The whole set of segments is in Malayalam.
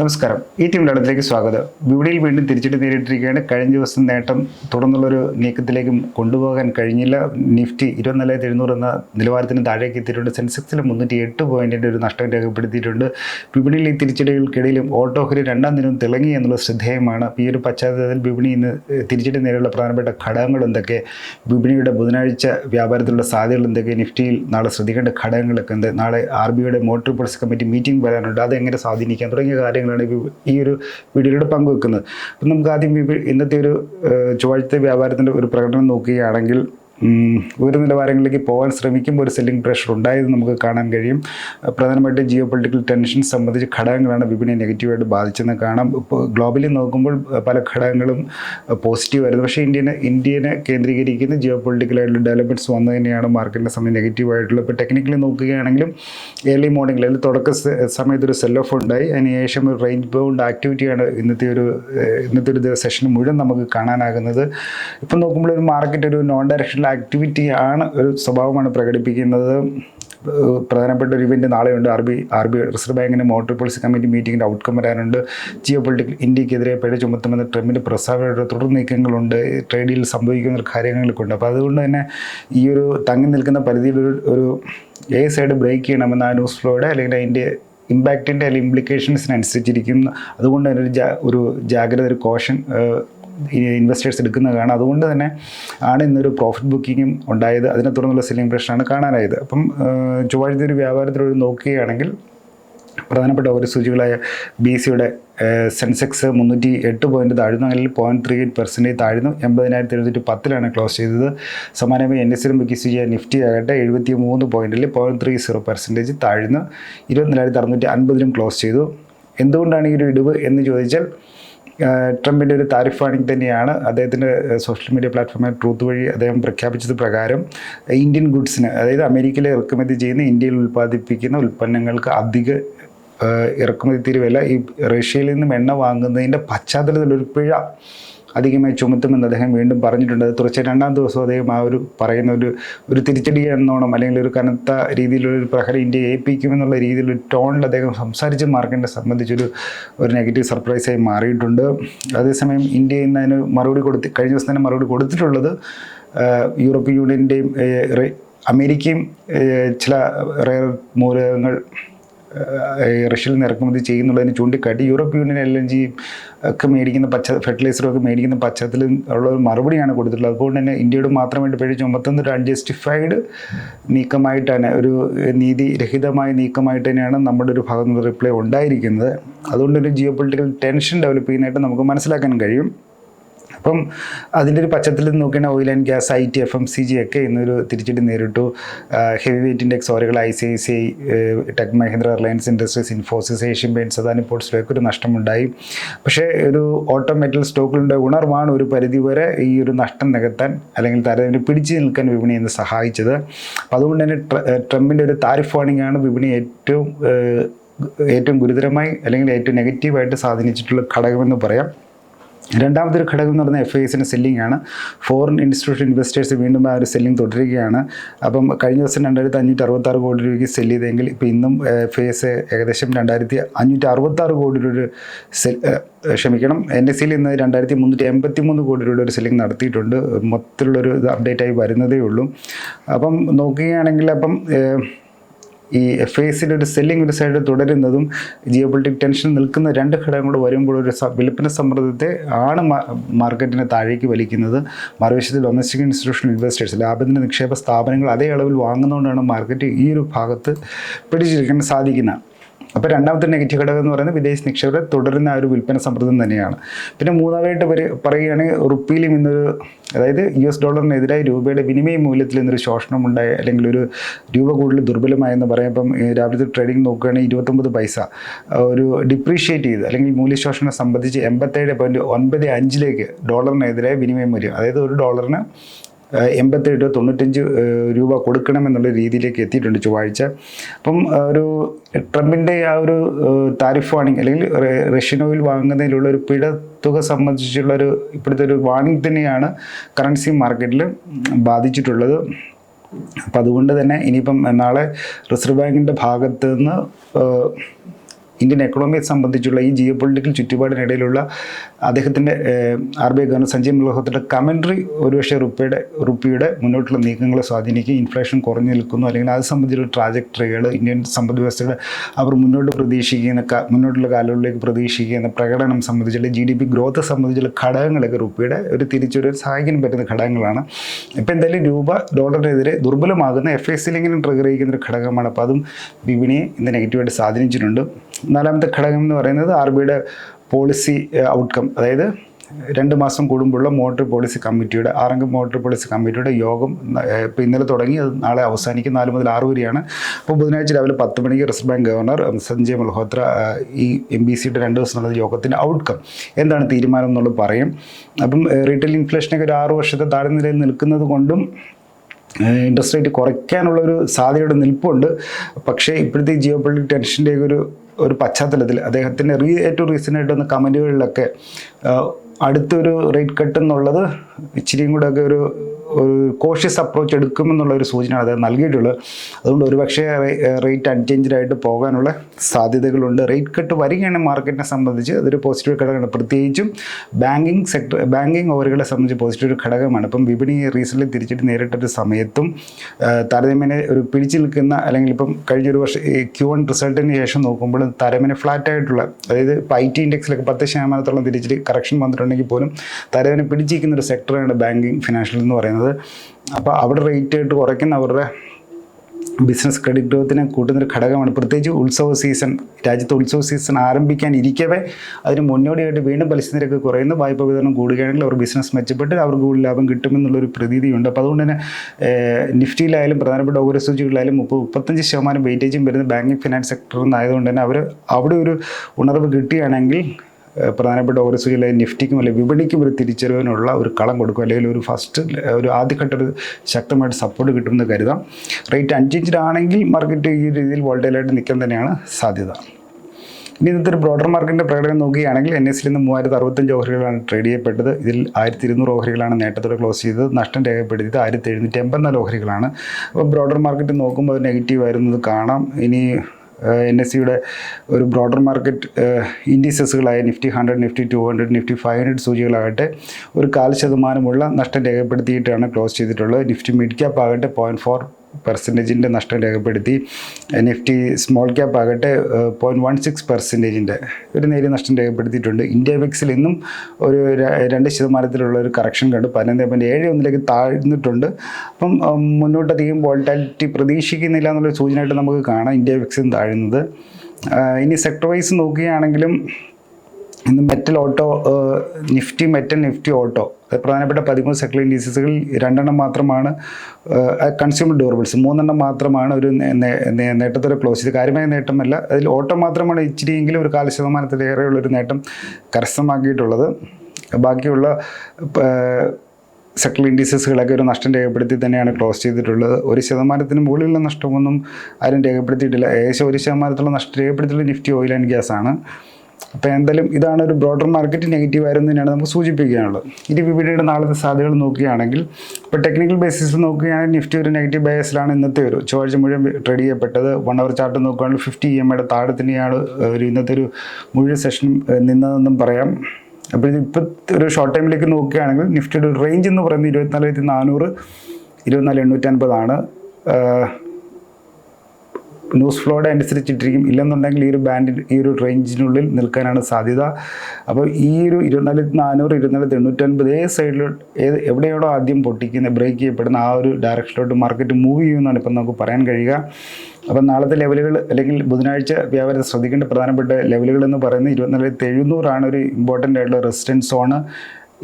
നമസ്കാരം. ഈ ടീം ലടത്തിലേക്ക് സ്വാഗതം. വിപണിയിൽ വീണ്ടും തിരിച്ചിട്ട് നേരിട്ടിരിക്കുകയാണ്. കഴിഞ്ഞ ദിവസം നേട്ടം തുടർന്നുള്ളൊരു നീക്കത്തിലേക്കും കൊണ്ടുപോകാൻ കഴിഞ്ഞില്ല. നിഫ്റ്റി ഇരുപത്തിനാലായിരത്തി എഴുന്നൂറ് എന്ന നിലവാരത്തിന് താഴേക്ക് എത്തിയിട്ടുണ്ട്. സെൻസെക്സിൽ മുന്നൂറ്റി എട്ട് പോയിന്റിന്റെ ഒരു നഷ്ടം രേഖപ്പെടുത്തിയിട്ടുണ്ട്. വിപണിയിൽ ഈ തിരിച്ചടികൾക്കിടയിലും ഓട്ടോഹരി രണ്ടാം ദിനം തിളങ്ങി എന്നുള്ള ശ്രദ്ധേയമാണ്. ഈ ഒരു പശ്ചാത്തലത്തിൽ വിപണി ഇന്ന് തിരിച്ചടി നേരെയുള്ള പ്രധാനപ്പെട്ട ഘടകങ്ങൾ എന്തൊക്കെ? വിപണിയുടെ ബുധനാഴ്ച വ്യാപാരത്തിലുള്ള സാധ്യതകൾ എന്തൊക്കെ? നിഫ്റ്റിയിൽ നാളെ ശ്രദ്ധിക്കേണ്ട ഘടകങ്ങളൊക്കെ ഉണ്ട് നാളെ ആർ ബിയുടെ മോട്ടോർ പോളിസി കമ്മിറ്റി മീറ്റിംഗ് വരാനുണ്ട്. അതെങ്ങനെ സ്വാധീനിക്കാം തുടങ്ങിയ കാര്യങ്ങളാണ് ഈ- ഒരു വീഡിയോയിലൂടെ പങ്കുവെക്കുന്നത്. അപ്പം നമുക്ക് ആദ്യം ഇന്നത്തെ ഒരു ചൊവ്വാഴ്ചത്തെ വ്യാപാരത്തിന്റെ ഒരു പ്രകടനം നോക്കുകയാണെങ്കിൽ ഉം, ഒരു നിലവാരങ്ങളിലേക്ക് പോകാൻ ശ്രമിക്കുമ്പോൾ ഒരു സെല്ലിംഗ് പ്രഷർ ഉണ്ടായത് നമുക്ക് കാണാൻ കഴിയും. പ്രധാനമായിട്ടും ജിയോ പൊളിറ്റിക്കൽ ടെൻഷൻ സംബന്ധിച്ച് ഘടകങ്ങളാണ് വിപണിയെ നെഗറ്റീവായിട്ട് ബാധിച്ചെന്ന് കാണാം. ഇപ്പോൾ ഗ്ലോബലി നോക്കുമ്പോൾ പല ഘടകങ്ങളും പോസിറ്റീവ് ആയിരുന്നു. പക്ഷേ ഇന്ത്യനെ ഇന്ത്യനെ കേന്ദ്രീകരിക്കുന്ന ജിയോ പൊളിറ്റിക്കലായിട്ടുള്ള ഡെവലപ്മെന്റ്സ് വന്നു തന്നെയാണ് മാർക്കറ്റിന്റെ സമയം നെഗറ്റീവായിട്ടുള്ളത് ഇപ്പോൾ ടെക്നിക്കലി നോക്കുകയാണെങ്കിലും ഏർലി മോർണിംഗിൽ അല്ലെങ്കിൽ തുടക്ക സമയത്ത് ഒരു സെൽ ഓഫ് ഉണ്ടായി അതിനുശേഷം ഒരു റേഞ്ച് ബൗണ്ട് ആക്ടിവിറ്റിയാണ് ഇന്നത്തെ ഒരു ഇന്നത്തെ ഒരു സെഷൻ മുഴുവൻ നമുക്ക് കാണാനാകുന്നത്. ഇപ്പം നോക്കുമ്പോൾ ഒരു മാർക്കറ്റ് ഒരു നോൺ ഡയറക്ഷണൽ ആക്ടിവിറ്റി ആണ് ഒരു സ്വഭാവമാണ് പ്രകടിപ്പിക്കുന്നത്. പ്രധാനപ്പെട്ട ഒരു event നാളെയുണ്ട് R B R B Reserve ബാങ്കിന്റെ മോട്ടോർ പോളിസി കമ്മിറ്റി മീറ്റിംഗിന്റെ ഔട്ട്കം വരാനുണ്ട്. ജിയോ പൊളിറ്റിക്കൽ ഇന്ത്യക്കെതിരെ പിഴ ചുമത്തുമെന്ന് ട്രംപിന്റെ പ്രസ്താവനയുടെ തുടർ നീക്കങ്ങളുണ്ട്. ട്രേഡിൽ സംഭവിക്കുന്ന കാര്യങ്ങളൊക്കെ ഉണ്ട് അപ്പോൾ അതുകൊണ്ട് തന്നെ ഈ ഒരു തങ്ങി നിൽക്കുന്ന പരിധിയിൽ ഒരു എ സൈഡ് ബ്രേക്ക് ചെയ്യണമെന്ന് ആ ന്യൂസ് ഫ്ലോയുടെ അല്ലെങ്കിൽ അതിന്റെ ഇമ്പാക്റ്റിന്റെ അല്ലെങ്കിൽ ഇംപ്ലിക്കേഷൻസിനനുസരിച്ചിരിക്കുന്നു അതുകൊണ്ട് തന്നെ ഒരു ജാ- ഒരു ജാഗ്രത ഒരു കോഷൻ ഇൻവെസ്റ്റേഴ്സ് എടുക്കുന്നത് കാണാം. അതുകൊണ്ട് തന്നെ ആണ് ഇന്നൊരു പ്രോഫിറ്റ് ബുക്കിങ്ങും ഉണ്ടായത്. അതിനെ തുടർന്നുള്ള സെല്ലിംഗ് പ്രഷറാണ് കാണാനായത്. അപ്പം ചൊവ്വാഴ്ച ഒരു വ്യാപാരത്തിലൊരു നോക്കുകയാണെങ്കിൽ പ്രധാനപ്പെട്ട ഒരു സൂചികളായ ബി സിയുടെ സെൻസെക്സ് മുന്നൂറ്റി എട്ട് പോയിന്റ് താഴ്ന്നു അല്ലെങ്കിൽ പോയിന്റ് ത്രീ എയ്റ്റ് പെർസെന്റേജ് താഴ്ന്നു. എൺപതിനായിരത്തി എഴുന്നൂറ്റി പത്തിലാണ് ക്ലോസ് ചെയ്തത് സമാനമായി എൻ എസ് ബുക്ക് സി നിഫ്റ്റി ആകട്ടെ എഴുപത്തി മൂന്ന് പോയിന്റിൽ പോയിന്റ് ത്രീ സീറോ പെർസെന്റേജ് താഴ്ന്നു. ഇരുപത്തിനായിരത്തി അറുന്നൂറ്റി അൻപതിലും ക്ലോസ് ചെയ്തു. എന്തുകൊണ്ടാണ് ഈ ഒരു ഇടിവ് എന്ന് ചോദിച്ചാൽ ട്രംപിന്റെ ഒരു താരിഫ് വാണിംഗ് തന്നെയാണ്. അദ്ദേഹത്തിന്റെ സോഷ്യൽ മീഡിയ പ്ലാറ്റ്ഫോമിൽ ട്രൂത്ത് വഴി അദ്ദേഹം പ്രഖ്യാപിച്ചത് പ്രകാരം ഇന്ത്യൻ ഗുഡ്സിന് അതായത് അമേരിക്കയിലെ ഇറക്കുമതി ചെയ്യുന്ന ഇന്ത്യയിൽ ഉൽപ്പാദിപ്പിക്കുന്ന ഉൽപ്പന്നങ്ങൾക്ക് അധിക ഇറക്കുമതി തീരുവല്ല. ഈ റഷ്യയിൽ നിന്നും എണ്ണ വാങ്ങുന്നതിന്റെ പശ്ചാത്തലത്തിൽ ഒരു പിഴ അധികമായി ചുമത്തുമെന്ന് അദ്ദേഹം വീണ്ടും പറഞ്ഞിട്ടുണ്ട്. തുടർച്ച രണ്ടാം ദിവസം അദ്ദേഹം ആ ഒരു പറയുന്ന ഒരു ഒരു തിരിച്ചടി എന്നോണം അല്ലെങ്കിൽ ഒരു കനത്ത രീതിയിലുള്ള ഒരു പ്രഹരം ഇന്ത്യയെ ഏൽപ്പിക്കുമെന്നുള്ള രീതിയിലൊരു ടോണിൽ അദ്ദേഹം സംസാരിച്ച് മാർക്കിനെ സംബന്ധിച്ചൊരു ഒരു നെഗറ്റീവ് സർപ്രൈസായി മാറിയിട്ടുണ്ട്. അതേസമയം ഇന്ത്യ ഇന്ന് അതിന് മറുപടി കൊടുത്ത് കഴിഞ്ഞ ദിവസം തന്നെ മറുപടി കൊടുത്തിട്ടുള്ളത് യൂറോപ്യൻ യൂണിയന്റെയും അമേരിക്കയും ചില റെയർ മൂലകങ്ങൾ റഷ്യയിൽ നിന്ന് ഇറക്കുമതി ചെയ്യുന്നുള്ളതിന് ചൂണ്ടിക്കാട്ടി European Union L N G ഒക്കെ മേടിക്കുന്ന പശ്ചാ ഫെർട്ടിലൈസറും ഒക്കെ മേടിക്കുന്ന പശ്ചാത്തലത്തിൽ ഉള്ള ഒരു മറുപടിയാണ് കൊടുത്തിട്ടുള്ളത്. അതുകൊണ്ട് തന്നെ ഇന്ത്യയോട് മാത്രമായിട്ട് പേടി ചുമത്തുന്ന ഒരു അൺജസ്റ്റിഫൈഡ് നീക്കമായിട്ടാണ് ഒരു നീതിരഹിതമായ നീക്കമായിട്ട് തന്നെയാണ് നമ്മുടെ ഒരു ഭാഗത്തുനിന്ന് റിപ്ലൈ ഉണ്ടായിരിക്കുന്നത്. അതുകൊണ്ട് ഒരു ജിയോ പൊളിറ്റിക്കൽ ടെൻഷൻ ഡെവലപ്പ് ചെയ്യുന്നതായിട്ട് നമുക്ക് മനസ്സിലാക്കാൻ കഴിയും. അപ്പം അതിന്റെ ഒരു പശ്ചാത്തലത്തിൽ നോക്കുകയാണെങ്കിൽ oil and gas I T F M C G ഒക്കെ ഇന്നൊരു തിരിച്ചടി നേരിട്ടു. Heavyweight index ഓരകൾ I C I C I Tech Mahindra airlines industries Infosys Asian Paints Adani പോർട്സിലൊക്കെ ഒരു നഷ്ടമുണ്ടായി. പക്ഷേ ഒരു ഓട്ടോമെറ്റൽ സ്റ്റോക്കുകളുടെ ഉണർവാണ് ഒരു പരിധി വരെ ഈ ഒരു നഷ്ടം നികത്താൻ അല്ലെങ്കിൽ താരതമ്യം പിടിച്ചു നിൽക്കാൻ വിപണി എന്ന് സഹായിച്ചത്. അപ്പോൾ അതുകൊണ്ട് തന്നെ ട്ര- ട്രംപിന്റെ ഒരു താരിഫ് വാണിംഗ് ആണ് വിപണി ഏറ്റവും ഏറ്റവും ഗുരുതരമായി അല്ലെങ്കിൽ ഏറ്റവും നെഗറ്റീവായിട്ട് സ്വാധീനിച്ചിട്ടുള്ള ഘടകമെന്ന് പറയാം. രണ്ടാമത്തെ ഒരു ഘടകം എന്ന് പറയുന്നത് എഫ് ഐ എസിന്റെ സെല്ലിംഗ് ആണ്. ഫോറിൻ ഇൻസ്റ്റിറ്റ്യൂഷൻ ഇൻവെസ്റ്റേഴ്സ് വീണ്ടും ആ ഒരു സെല്ലിംഗ് തുടരുകയാണ്. അപ്പം കഴിഞ്ഞ ദിവസം രണ്ടായിരത്തി അഞ്ഞൂറ്റി അറുപത്താറ് കോടി രൂപയ്ക്ക് സെല്ല് ചെയ്തെങ്കിൽ ഇപ്പോൾ ഇന്നും എഫ് ഐ എസ് ഏകദേശം രണ്ടായിരത്തി അഞ്ഞൂറ്റി അറുപത്താറ് കോടി രൂപ സെൽ ക്ഷമിക്കണം. എൻ എസ് സിയിൽ ഇന്ന് രണ്ടായിരത്തി മുന്നൂറ്റി എൺപത്തി മൂന്ന് കോടി രൂപയുടെ ഒരു സെല്ലിംഗ് നടത്തിയിട്ടുണ്ട്. മൊത്തത്തിലുള്ളൊരു ഇത് അപ്ഡേറ്റ് ആയി വരുന്നതേ ഉള്ളൂ. അപ്പം നോക്കുകയാണെങ്കിൽ അപ്പം ഈ എഫ് ഐ സിയുടെ ഒരു സെല്ലിംഗ് ഒരു സൈഡ് തുടരുന്നതും ജിയോ പൊളിറ്റിക് ടെൻഷൻ നിൽക്കുന്ന രണ്ട് ഘടകങ്ങൾ വരുമ്പോൾ ഒരു വിൽപ്പന സമ്മർദ്ദത്തെ ആണ് മാർക്കറ്റിനെ താഴേക്ക് വലിക്കുന്നത്. മറുവശത്ത് ഡൊമസ്റ്റിക് ഇൻസ്റ്റിറ്റ്യൂഷണൽ ഇൻവെസ്റ്റേഴ്സ് ലാഭത്തിന്റെ നിക്ഷേപ സ്ഥാപനങ്ങൾ അതേ അളവിൽ വാങ്ങുന്നതുകൊണ്ടാണ് മാർക്കറ്റ് ഈ ഒരു ഭാഗത്ത് പിടിച്ചിരിക്കാൻ സാധിക്കുന്നത്. അപ്പോൾ രണ്ടാമത്തെ നെഗറ്റീവ് ഘടകം എന്ന് പറയുന്നത് വിദേശ നിക്ഷേപകരെ തുടരുന്ന ആ ഒരു വിൽപ്പന സമ്മർദ്ദം തന്നെയാണ്. പിന്നെ മൂന്നാമതായിട്ട് പറയുകയാണെങ്കിൽ റുപ്പിയിലും ഇന്നൊരു അതായത് യു എസ് ഡോളറിനെതിരായ രൂപയുടെ വിനിമയ മൂല്യത്തിൽ ഇന്നൊരു ശോഷണം ഉണ്ടായ അല്ലെങ്കിൽ ഒരു രൂപ കൂടുതൽ ദുർബലമായെന്ന് പറയാം. ഇപ്പം ഈ രാവിലത്തെ ട്രേഡിംഗ് നോക്കുകയാണെങ്കിൽ ഇരുപത്തൊമ്പത് പൈസ ഒരു ഡിപ്രീഷിയേറ്റ് ചെയ്ത് അല്ലെങ്കിൽ മൂല്യശോഷണം സംബന്ധിച്ച് എൺപത്തേഴ് പോയിന്റ് ഒൻപത് അഞ്ചിലേക്ക് ഡോളറിനെതിരായ വിനിമയ മൂല്യം അതായത് ഒരു ഡോളറിന് എൺപത്തേഴ് തൊണ്ണൂറ്റഞ്ച് രൂപ കൊടുക്കണമെന്നുള്ള രീതിയിലേക്ക് എത്തിയിട്ടുണ്ട് ചൊവ്വാഴ്ച. അപ്പം ഒരു ട്രംപിന്റെ ആ ഒരു താരിഫ് വാണിംഗ് അല്ലെങ്കിൽ റഷ്യൻ ഓയിൽ വാങ്ങുന്നതിലുള്ള ഒരു പിഴ തുക സംബന്ധിച്ചുള്ള ഒരു ഇപ്പോഴത്തെ ഒരു വാണിംഗ് തന്നെയാണ് കറൻസി മാർക്കറ്റിൽ ബാധിച്ചിട്ടുള്ളത്. അപ്പം അതുകൊണ്ട് തന്നെ ഇനിയിപ്പം നാളെ റിസർവ് ബാങ്കിന്റെ ഭാഗത്ത് നിന്ന് ഇന്ത്യൻ എക്കണോമിയെ സംബന്ധിച്ചുള്ള ഈ ജിയോ പൊളിറ്റിക്കൽ ചുറ്റുപാടിനിടയിലുള്ള അദ്ദേഹത്തിന്റെ R B I governor Sanjay മൽഹോത്രയുടെ commentary ഒരുപക്ഷെ റുപ്പിയുടെ റുപ്പിയുടെ മുന്നോട്ടുള്ള നീക്കങ്ങളെ സ്വാധീനിക്കും ഇൻഫ്ലേഷൻ കുറഞ്ഞു നിൽക്കുന്നു. അല്ലെങ്കിൽ അത് സംബന്ധിച്ചുള്ള ട്രാജക്ടറികൾ ഇന്ത്യൻ സമ്പദ് വ്യവസ്ഥയുടെ അവർ മുന്നോട്ട് പ്രതീക്ഷിക്കുന്ന മുന്നോട്ടുള്ള കാലങ്ങളിലേക്ക് പ്രതീക്ഷിക്കുന്ന പ്രകടനം സംബന്ധിച്ചുള്ള ജി ഡി പി ഗ്രോത്ത് സംബന്ധിച്ചുള്ള ഘടകങ്ങളൊക്കെ റുപ്പിയുടെ ഒരു തിരിച്ചൊരു സഹായിക്കാൻ പറ്റുന്ന ഘടകങ്ങളാണ്. ഇപ്പോൾ എന്തായാലും രൂപ ഡോളറിനെതിരെ ദുർബലമാകുന്ന എഫ് എസ് സിലിങ്ങിനും ട്രിഗർ ചെയ്യുന്ന ഒരു ഘടകമാണ്. അപ്പോൾ അതും വിപണിയെ ഇന്ന് നെഗറ്റീവായിട്ട് സ്വാധീനിച്ചിട്ടുണ്ട്. നാലാമത്തെ ഘടകം എന്ന് പറയുന്നത് ആർ ബിയുടെ പോളിസി ഔട്ട്കം അതായത് രണ്ട് മാസം കൂടുമ്പോഴുള്ള മോട്ടോർ പോളിസി കമ്മിറ്റിയുടെ ആറംഗ മോട്ടോർ പോളിസി കമ്മിറ്റിയുടെ യോഗം ഇപ്പോൾ ഇന്നലെ തുടങ്ങി. അത് നാളെ അവസാനിക്കും നാല് മുതൽ ആറ് വരെയാണ്. അപ്പോൾ ബുധനാഴ്ച രാവിലെ പത്ത് മണിക്ക് Reserve Bank governor Sanjay Malhotra ഈ എം ബി സിയുടെ രണ്ട് ദിവസം നടന്ന യോഗത്തിന്റെ ഔട്ട്കം എന്താണ് തീരുമാനം എന്നുള്ളത് പറയും. അപ്പം റീറ്റെയിൽ ഇൻഫ്ലേഷനൊക്കെ ഒരു ആറ് വർഷത്തെ താഴെ നിലയിൽ നിൽക്കുന്നത് കൊണ്ടും ഇൻട്രസ്റ്റ് റേറ്റ് കുറയ്ക്കാനുള്ള ഒരു സാധ്യതയുടെ നിൽപ്പുണ്ട്. പക്ഷേ ഇപ്പോഴത്തെ ജിയോ പൊളിറ്റിക് ടെൻഷന്റെയൊക്കെ ഒരു ഒരു പശ്ചാത്തലത്തിൽ അദ്ദേഹത്തിന്റെ റീ ഏറ്റവും റീസെന്റായിട്ട് വന്ന കമന്റുകളിലൊക്കെ അടുത്തൊരു റേറ്റ് കട്ട് എന്നുള്ളത് ഇച്ചിരിയും കൂടെ ഒക്കെ ഒരു ഒരു കോഷ്യസ് അപ്രോച്ച് എടുക്കുമെന്നുള്ള ഒരു സൂചനയാണ് അദ്ദേഹം നൽകിയിട്ടുള്ളത്. അതുകൊണ്ട് ഒരുപക്ഷെ റേറ്റ് അൺചേഞ്ച്ഡ് ആയിട്ട് പോകാനുള്ള സാധ്യതകളുണ്ട്. റേറ്റ് കട്ട് വരികയാണെങ്കിൽ മാർക്കറ്റിനെ സംബന്ധിച്ച് അതൊരു പോസിറ്റീവ് ഘടകമാണ്. പ്രത്യേകിച്ചും ബാങ്കിങ് സെക്ടർ ബാങ്കിങ് ഓവറുകളെ സംബന്ധിച്ച് പോസിറ്റീവ് ഘടകമാണ്. ഇപ്പം വിപണി റീസെന്റ് തിരിച്ചിട്ട് നേരിട്ടൊരു സമയത്തും താരതമ്യേന ഒരു പിടിച്ചു നിൽക്കുന്ന അല്ലെങ്കിൽ ഇപ്പം കഴിഞ്ഞൊരു വർഷം ക്യൂ വൺ റിസൾട്ടിന് ശേഷം നോക്കുമ്പോൾ താരതമ്യേന ഫ്ലാറ്റ് ആയിട്ടുള്ള അതായത് ഇപ്പോൾ ഐ ടി ഇൻഡെക്സിലൊക്കെ പത്ത് ശതമാനത്തോളം തിരിച്ചിട്ട് കറക്ഷൻ വന്നിട്ടുണ്ടെങ്കിൽ പോലും താരതമ്യേന പിടിച്ചിരിക്കുന്ന ഒരു സെക്ടറാണ് ബാങ്കിങ് ഫിനാൻഷ്യൽ എന്ന് പറയുന്നത്. അപ്പോൾ അവിടെ റേറ്റ് ആയിട്ട് കുറയ്ക്കുന്ന അവരുടെ ബിസിനസ് ക്രെഡിറ്റ് ഗ്രോത്തിനെ കൂട്ടുന്നൊരു ഘടകമാണ്. പ്രത്യേകിച്ച് ഉത്സവ സീസൺ രാജ്യത്ത് ഉത്സവ സീസൺ ആരംഭിക്കാൻ ഇരിക്കവേ അതിന് മുന്നോടിയായിട്ട് വീണ്ടും പലിശ നിരക്ക് കുറയുന്നു. വായ്പ വിതരണം കൂടുകയാണെങ്കിൽ അവർ ബിസിനസ് മെച്ചപ്പെട്ട് അവർക്ക് കൂടുതൽ ലാഭം കിട്ടുമെന്നുള്ളൊരു പ്രതീതിയുണ്ട്. അപ്പോൾ അതുകൊണ്ട് തന്നെ നിഫ്റ്റിയിലായാലും പ്രധാനപ്പെട്ട ഓരോ സൂചികളിലായാലും മുപ്പത് മുപ്പത്തഞ്ച് ശതമാനം വെയിറ്റേജും വരുന്ന ബാങ്കിങ് ഫിനാൻസ് സെക്ടറിൽ നിന്നായതുകൊണ്ട് തന്നെ അവർ അവിടെ ഒരു ഉണർവ് കിട്ടുകയാണെങ്കിൽ പ്രധാനപ്പെട്ട ഓരോ നിഫ്റ്റിക്കും അല്ലെങ്കിൽ വിപണിക്കും ഒരു തിരിച്ചറിവിനുള്ള ഒരു കളം കൊടുക്കും അല്ലെങ്കിൽ ഒരു ഫസ്റ്റ് ഒരു ആദ്യഘട്ട ഒരു ശക്തമായിട്ട് സപ്പോർട്ട് കിട്ടുമെന്ന് കരുതാം. റേറ്റ് അൺചേഞ്ച്ഡ് ആണെങ്കിൽ മാർക്കറ്റ് ഈ രീതിയിൽ വോൾട്ടേലായിട്ട് നിൽക്കാൻ തന്നെയാണ് സാധ്യത. ഇനി ഇന്നത്തെ ഒരു ബ്രോഡർ മാർക്കറ്റിന്റെ പ്രകടനം നോക്കുകയാണെങ്കിൽ എൻ എസിൽ നിന്ന് മൂവായിരത്തി അറുപത്തഞ്ച് ഓഹരികളാണ് ട്രേഡ് ചെയ്യപ്പെട്ടത്. ഇതിൽ ആയിരത്തി ഇരുന്നൂറ് ഓഹരികളാണ് നേട്ടത്തോടെ ക്ലോസ് ചെയ്തത്. നഷ്ടം രേഖപ്പെടുത്തിയത് ആയിരത്തി എഴുന്നൂറ്റി എൺപത്തിനാല് ഓഹരികളാണ്. അപ്പോൾ ബ്രോഡർ മാർക്കറ്റ് നോക്കുമ്പോൾ നെഗറ്റീവ് ആയിരുന്നത് കാണാം. ഇനി എൻ എസ് സിയുടെ ഒരു broader market ഇൻഡീസസുകളായ Nifty hundred Nifty two hundred Nifty five hundred സൂചികളാകട്ടെ ഒരു കാൽ ശതമാനമുള്ള നഷ്ടം രേഖപ്പെടുത്തിയിട്ടാണ് ക്ലോസ് ചെയ്തിട്ടുള്ളത്. നിഫ്റ്റി മിഡ് ക്യാപ്പ് ആകട്ടെ പോയിന്റ് ഫോർ പെർസെന്റേജിന്റെ നഷ്ടം രേഖപ്പെടുത്തി. നിഫ്റ്റി സ്മോൾ ക്യാപ്പ് ആകട്ടെ പോയിന്റ് വൺ സിക്സ് പെർസെന്റേജിന്റെ ഒരു നേരിയ നഷ്ടം രേഖപ്പെടുത്തിയിട്ടുണ്ട്. ഇന്ത്യ വെക്സിൽ ഇന്നും ഒരു രണ്ട് ശതമാനത്തിലുള്ള ഒരു കറക്ഷൻ കണ്ടു. പതിനൊന്ന് പോയിന്റ് ഏഴ് ഒന്നിലേക്ക് താഴ്ന്നിട്ടുണ്ട്. അപ്പം മുന്നോട്ട് മുന്നോട്ടധികം വോൾട്ടാലിറ്റി പ്രതീക്ഷിക്കുന്നില്ല എന്നുള്ളൊരു സൂചനയായിട്ട് നമുക്ക് കാണാം. ഇന്ത്യ വിക്സിൽ താഴുന്നത്. ഇനി സെക്ടർ വൈസ് നോക്കുകയാണെങ്കിലും ഇന്ന് metal auto Nifty metal Nifty auto പ്രധാനപ്പെട്ട പതിമൂന്ന് സെക്ടർ ഇൻഡീസസുകളിൽ രണ്ടെണ്ണം മാത്രമാണ് കൺസ്യൂമർ ഡ്യൂറബിൾസ് മൂന്നെണ്ണം മാത്രമാണ് ഒരു നേട്ടത്തോടെ ക്ലോസ് ചെയ്ത് കാര്യമായ നേട്ടമല്ല. അതിൽ ഓട്ടോ മാത്രമാണ് ഇച്ചിരിയെങ്കിലും ഒരു കാല ശതമാനത്തിലേറെയുള്ള ഒരു നേട്ടം കരസ്ഥമാക്കിയിട്ടുള്ളത്. ബാക്കിയുള്ള സെക്ടർ ഇൻഡീസസുകളൊക്കെ ഒരു നഷ്ടം രേഖപ്പെടുത്തി തന്നെയാണ് ക്ലോസ് ചെയ്തിട്ടുള്ളത്. ഒരു ശതമാനത്തിന് മുകളിലുള്ള നഷ്ടമൊന്നും ആരും രേഖപ്പെടുത്തിയിട്ടില്ല. ഏകദേശം ഒരു ശതമാനത്തിലുള്ള നഷ്ടം രേഖപ്പെടുത്തിയുള്ള നിഫ്റ്റി ഓയിൽ ആൻഡ് ഗ്യാസ് ആണ്. അപ്പോൾ എന്തായാലും ഇതാണ് ഒരു ബ്രോഡർ മാർക്കറ്റ് നെഗറ്റീവ് ആയിരുന്നു തന്നെയാണ് നമുക്ക് സൂചിപ്പിക്കാനുള്ളത്. ഇനി വിപണിയുടെ നാളത്തെ സാധ്യതകൾ നോക്കുകയാണെങ്കിൽ ഇപ്പോൾ ടെക്നിക്കൽ ബേസിസ് നോക്കുകയാണെങ്കിൽ നിഫ്റ്റി ഒരു നെഗറ്റീവ് ബയസിലാണ് ഇന്നത്തെ ഒരു. ചൊവ്വാഴ്ച മുഴുവൻ ട്രേഡ് ചെയ്യപ്പെട്ടത്. വൺ അവർ ചാർട്ട് നോക്കുകയാണെങ്കിൽ ഫിഫ്റ്റി ഇ എം താഴെ തന്നെയാണ് ഒരു ഇന്നത്തെ ഒരു മുഴുവൻ സെഷൻ നിന്നതെന്നും പറയാം. അപ്പോൾ ഇത് ഇപ്പോൾ ഒരു ഷോർട്ട് ടൈമിലേക്ക് നോക്കുകയാണെങ്കിൽ നിഫ്റ്റിയുടെ റേഞ്ച് എന്ന് പറയുന്നത് ഇരുപത്തിനാലായിരത്തി നാനൂറ് ഇരുപത്തിനാല് എണ്ണൂറ്റൻപതാണ് ന്യൂസ് ഫ്ലോയുടെ അനുസരിച്ചിട്ടിരിക്കും. ഇല്ലെന്നുണ്ടെങ്കിൽ ഈ ഒരു ബാൻഡിൽ ഈ ഒരു റേഞ്ചിനുള്ളിൽ നിൽക്കാനാണ് സാധ്യത. അപ്പോൾ ഈ ഒരു ഇരുപത്തിനാല് നാനൂറ് ഇരുപത്തിനാല് തൊണ്ണൂറ്റൻപത് ഏത് സൈഡിലോട്ട് ഏത് എവിടെയാണോ ആദ്യം പൊട്ടിക്കുന്ന ബ്രേക്ക് ചെയ്യപ്പെടുന്ന ആ ഒരു ഡയറക്ഷനിലോട്ട് മാർക്കറ്റ് മൂവ് ചെയ്യുമെന്നാണ് ഇപ്പം നമുക്ക് പറയാൻ കഴിയുക. അപ്പം നാളത്തെ ലെവലുകൾ അല്ലെങ്കിൽ ബുധനാഴ്ച വ്യാപാരത്തെ ശ്രദ്ധിക്കേണ്ട പ്രധാനപ്പെട്ട ലെവലുകൾ എന്ന് പറയുന്നത് ഇരുപത്തിനാലായിരത്തി എഴുന്നൂറാണ് ഒരു ഇമ്പോർട്ടന്റ് ആയിട്ടുള്ള റെസിസ്റ്റൻസ് സോണ്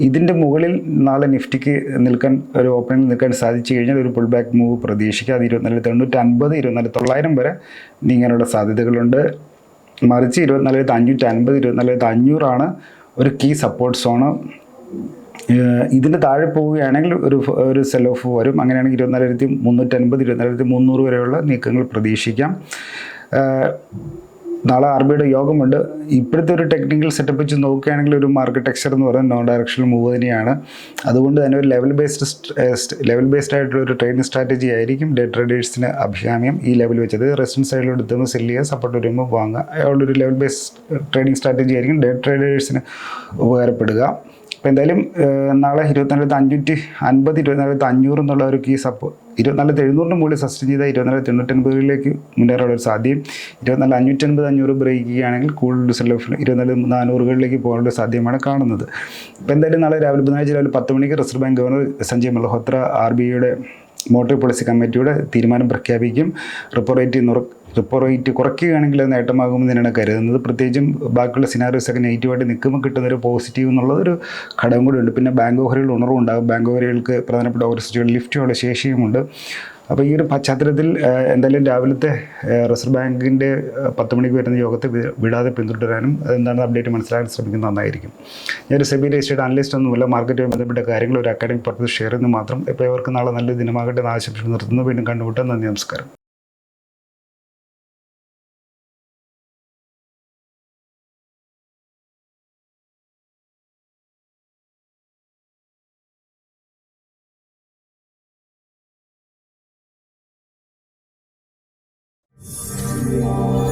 ഇതിന്റെ മുകളിൽ നാളെ നിഫ്റ്റിക്ക് നിൽക്കാൻ ഒരു ഓപ്പണിംഗ് നിൽക്കാൻ സാധിച്ചു കഴിഞ്ഞാൽ ഒരു പുൾ ബാക്ക് മൂവ് പ്രതീക്ഷിക്കുക അത് ഇരുപത്തിനാല് തൊണ്ണൂറ്റി അൻപത് ഇരുപത്തിനാല് തൊള്ളായിരം വരെ നീങ്ങാനുള്ള സാധ്യതകളുണ്ട്. മറിച്ച് ഇരുപത്തിനാലായിരത്തി അഞ്ഞൂറ്റി അൻപത് ഇരുപത്തിനാലായിരത്തി അഞ്ഞൂറാണ് ഒരു കീ സപ്പോർട്ട് സോണ് ഇതിന് താഴെ പോവുകയാണെങ്കിൽ ഒരു ഒരു സെൽ ഓഫ് വരും. അങ്ങനെയാണെങ്കിൽ ഇരുപത്തിനാലായിരത്തി മുന്നൂറ്റൻപത് ഇരുപത്തിനാലായിരത്തി മുന്നൂറ് വരെയുള്ള നീക്കങ്ങൾ പ്രതീക്ഷിക്കാം. നാളെ ആർ ബിയുടെ യോഗമുണ്ട്. ഇപ്പോഴത്തെ ഒരു ടെക്നിക്കൽ സെറ്റപ്പ് വെച്ച് നോക്കുകയാണെങ്കിൽ ഒരു മാർക്കറ്റ് ടെക്സ്ചർ എന്ന് പറയുന്നത് നോൺ ഡയറക്ഷണൽ മൂവ് തന്നെയാണ്. അതുകൊണ്ട് തന്നെ ഒരു ലെവൽ ബേസ്ഡ് ലെവൽ ബേസ്ഡ് ആയിട്ടുള്ള ഒരു ട്രേഡിംഗ് സ്ട്രാറ്റജി ആയിരിക്കും ഡേ ട്രേഡേഴ്സിന് അഭികാമ്യം ഈ ലെവൽ വെച്ചത് റെസിഡൻസ് സൈഡിലോട്ട് എത്തുമ്പോൾ സെൽ ചെയ്യുക സപ്പോർട്ട് വരുമ്പോൾ വാങ്ങുക അതുകൊണ്ടൊരു ലെവൽ ബേസ്ഡ് ട്രേഡിംഗ് സ്ട്രാറ്റജി ആയിരിക്കും ഡേ ട്രേഡേഴ്സിന് ഉപകാരപ്പെടുക. അപ്പോൾ എന്തായാലും നാളെ ഇരുപത്തിനാലായിരത്തി അഞ്ഞൂറ്റി അൻപത് ഇരുപത്തിനാലായിരത്തി അഞ്ഞൂറ് എന്നുള്ള ഒരു കീ സപ്പോ ഇരുപത്തിനാല് എഴുന്നൂറിന് മുകളിൽ സസ്റ്റെയിൻ ചെയ്താൽ ഇരുപത്തിനാല് തൊണ്ണൂറ്റൊൻപതിലേക്ക് മുന്നേറാനുള്ള ഒരു സാധ്യതയും ഇരുപത്തിനാല് അഞ്ഞൂറ്റൻപത് അഞ്ഞൂറ് ബ്രേക്ക് ചെയ്യുകയാണെങ്കിൽ കൂടുതൽ സെലഫ് ഇരുപത്തിനാല് നാനൂറുകളിലേക്ക് പോകാനുള്ള സാധ്യമാണ് കാണുന്നത്. അപ്പോൾ എന്തായാലും നാളെ രാവിലെ ബുധനാഴ്ച രാവിലെ പത്ത് മണിക്ക് Reserve Bank governor Sanjay Malhotra R B ഐയുടെ മോട്ടറി പോളിസി കമ്മിറ്റിയുടെ തീരുമാനം പ്രഖ്യാപിക്കും. റിപ്പോ റേറ്റ് റിപ്പോ റേറ്റ് കുറയ്ക്കുകയാണെങ്കിൽ അത് തന്നെയാണ് കരുതുന്നത്. പ്രത്യേകിച്ചും ബാക്കിയുള്ള സിനാറിയോസ് ഒക്കെ നെഗറ്റീവായിട്ട് നിൽക്കുമ്പോൾ കിട്ടുന്നൊരു പോസിറ്റീവ് എന്നുള്ളൊരു ഘടകം കൂടി ഉണ്ട് പിന്നെ ബാങ്ക് ഓഹരികൾ ഉണർവുണ്ടാകും. ബാങ്ക് ഓഹരികൾക്ക് പ്രധാനപ്പെട്ട ഓഹരി ലിഫ്റ്റ് ലിഫ്റ്റുകളുടെ ശേഷിയുമുണ്ട്. അപ്പോൾ ഈ ഒരു പശ്ചാത്തലത്തിൽ എന്തായാലും രാവിലത്തെ റിസർവ് ബാങ്കിന്റെ പത്ത് മണിക്ക് വരുന്ന യോഗത്തെ വിടാതെ പിന്തുടരാനും അതെന്താണെന്ന് അപ്ഡേറ്റ് മനസ്സിലാക്കാൻ ശ്രമിക്കുന്നത് നന്നായിരിക്കും. ഞാൻ സെബി രജിസ്റ്റേഡ് അനലിസ്റ്റ് ഒന്നുമില്ല മാർക്കറ്റുമായി ബന്ധപ്പെട്ട കാര്യങ്ങൾ ഒരു അക്കാഡമിക് പർപ്പസ് ഷെയർ ചെയ്യുന്നത് മാത്രം. ഇപ്പോൾ ഇവർക്ക് നാളെ നല്ല ദിനമാകട്ടെ എന്ന് ആശംസിച്ച് നിർത്തുന്നു. വീണ്ടും കണ്ടുമുട്ടാൻ നന്ദി നമസ്കാരം. Música